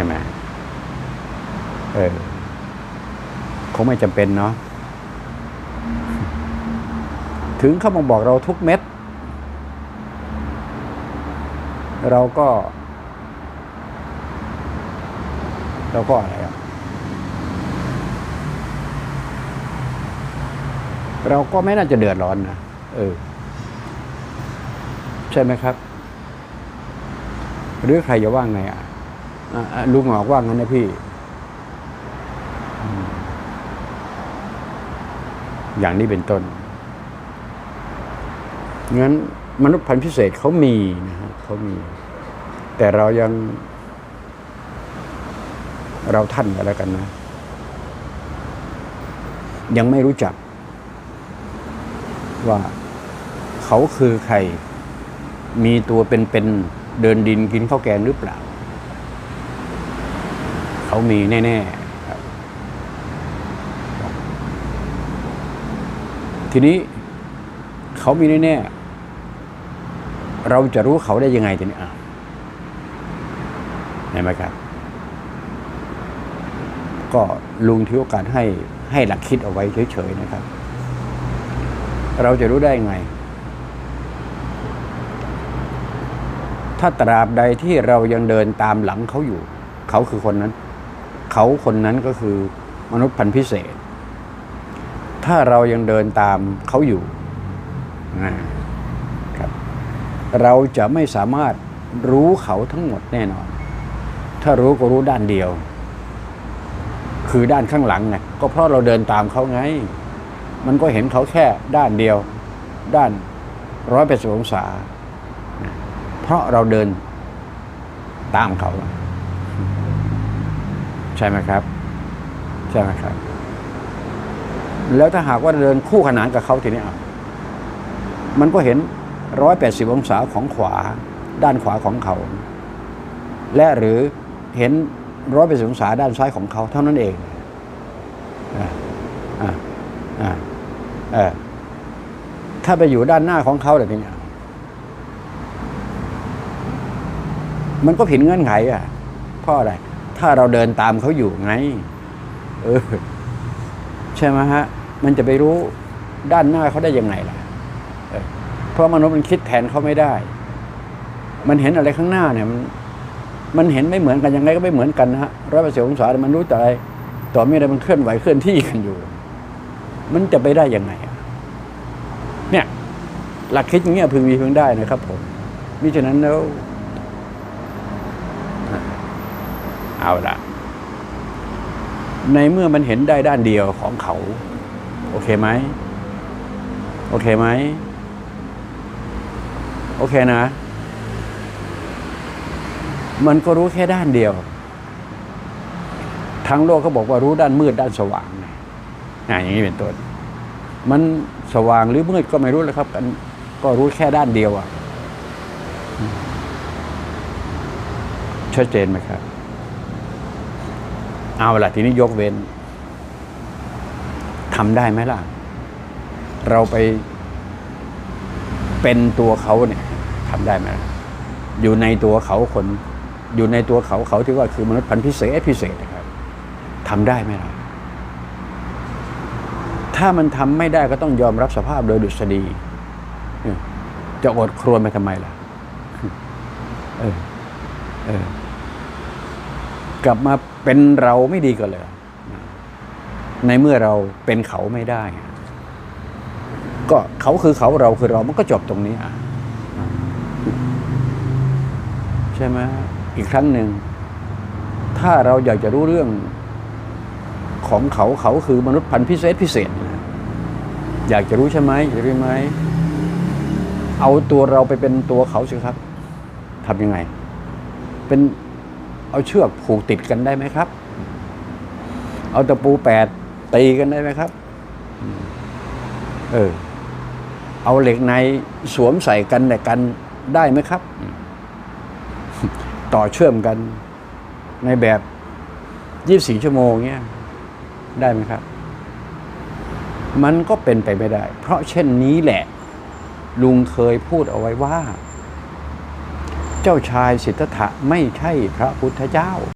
ช่ไหมเออคงไม่จำเป็นเนาะถึงเขามาบอกเราทุกเม็ด เราก็ เราก็อะไรอะเราก็ไม่น่าจะเดือดร้อนนะเออ ใช่ไหมครับ หรือใครจะว่าไงอะอะอะ ลุงหอกว่างั้นนะพี่ อย่างนี้เป็นต้นงั้นมนุษย์พันธุ์พิเศษเขามีนะฮะเขามี แต่เรายังเราท่านกันแล้วกันนะ ยังไม่รู้จัก ว่าเขาคือใคร มีตัวเป็นๆเดินดินกินข้าวแกงหรือเปล่า เขามีแน่ๆครับทีนี้เขามีแน่ๆเราจะรู้เขาได้ยังไงทีนี้อะเห็นไหมครับ ก็ลุงถือโอกาสให้ให้หลักคิดเอาไว้เฉยๆนะครับ เราจะรู้ได้ไง ถ้าตราบใดที่เรายังเดินตามหลังเขาอยู่ เขาคือคนนั้น เขาคนนั้นก็คือมนุษย์พันธุ์พิเศษ ถ้าเรายังเดินตามเขาอยู่นะครับเราจะไม่สามารถรู้เขาทั้งหมดแน่นอน ถ้ารู้ก็รู้ด้านเดียว คือด้านข้างหลังไงก็เพราะเราเดินตามเขาไง มันก็เห็นเขาแค่ด้านเดียว ด้านร้อยแปดสิบองศา เพราะเราเดินตามเขา ใช่ไหมครับ ใช่ไหมครับ แล้วถ้าหากว่าเดินคู่ขนานกับเขาทีนี้มันก็เห็นร้อยแปดสิบองศาของขวา ด้านขวาของเขา และหรือเห็นร้อยแปดสิบองศาด้านซ้ายของเขาเท่านั้นเองอ่าอ่าอ่าอถ้าไปอยู่ด้านหน้าของเขาแบบนี้มันก็ผิดเงื่อนไขอะเพราะอะไร ถ้าเราเดินตามเขาอยู่ไง เออ ใช่ไหมฮะ มันจะไปรู้ด้านหน้าเขาได้ยังไงล่ะเออเพราะมนุษย์มันคิดแทนเขาไม่ได้ มันเห็นอะไรข้างหน้าเนี่ย มันมันเห็นไม่เหมือนกันยังไงก็ไม่เหมือนกันนะฮะร้อยแปดสิบองศาเนี่ยมันรู้แต่อะไร ต่อมีอะไรมันเคลื่อนไหวเคลื่อนที่กันอยู่ มันจะไปได้ยังไงเนี่ย หลักคิดอย่างเงี้ยพึงมีพึงได้นะครับผมมิฉะนั้นแล้ว เอาละในเมื่อมันเห็นได้ด้านเดียวของเขา โอเคไหม โอเคไหม โอเคนะ มันก็รู้แค่ด้านเดียวทางโลกเขาบอกว่ารู้ด้านมืดด้านสว่างไงอย่างนี้เป็นต้นมันสว่างหรือมืดก็ไม่รู้แล้วครับกันก็รู้แค่ด้านเดียวอะชัดเจนไหมครับ เอาละทีนี้ยกเว้นทำได้ไหมล่ะ เราไปเป็นตัวเขาเนี่ยทำได้ไหมล่ะอยู่ในตัวเขาคน อยู่ในตัวเขาเขาที่ว่าคือมนุษย์พันธุ์พิเศษพิเศษนะครับทำได้ไหมล่ะถ้ามันทำไม่ได้ก็ต้องยอมรับสภาพโดยดุษฎีจะอดครวญไปทำไมล่ะ เออ เออ กลับมาเป็นเราไม่ดีกันเลย ในเมื่อเราเป็นเขาไม่ได้ ก็เขาคือเขาเราคือเรามันก็จบตรงนี้ใช่ไหมอีกครั้งหนึ่ง ถ้าเราอยากจะรู้เรื่องของเขาเขาคือมนุษย์พันธุ์พิเศษพิเศษ อยากจะรู้ใช่ไหมอยากรู้ไหมเอาตัวเราไปเป็นตัวเขาสิครับทำยังไง เป็น เอาเชือกผูกติดกันได้ไหมครับ เอาตะปูแปดตีกันได้ไหมครับ เออ เอาเหล็กในสวมใส่กันแต่กันได้ไหมครับ ต่อเชื่อมกันในแบบยี่บสี่ชั่วโมงเงี้ยได้ไหมครับ มันก็เป็นไปไม่ได้ เพราะเช่นนี้แหละ ลุงเคยพูดเอาไว้ว่า เจ้าชายสิทธัตถะไม่ใช่พระพุทธเจ้า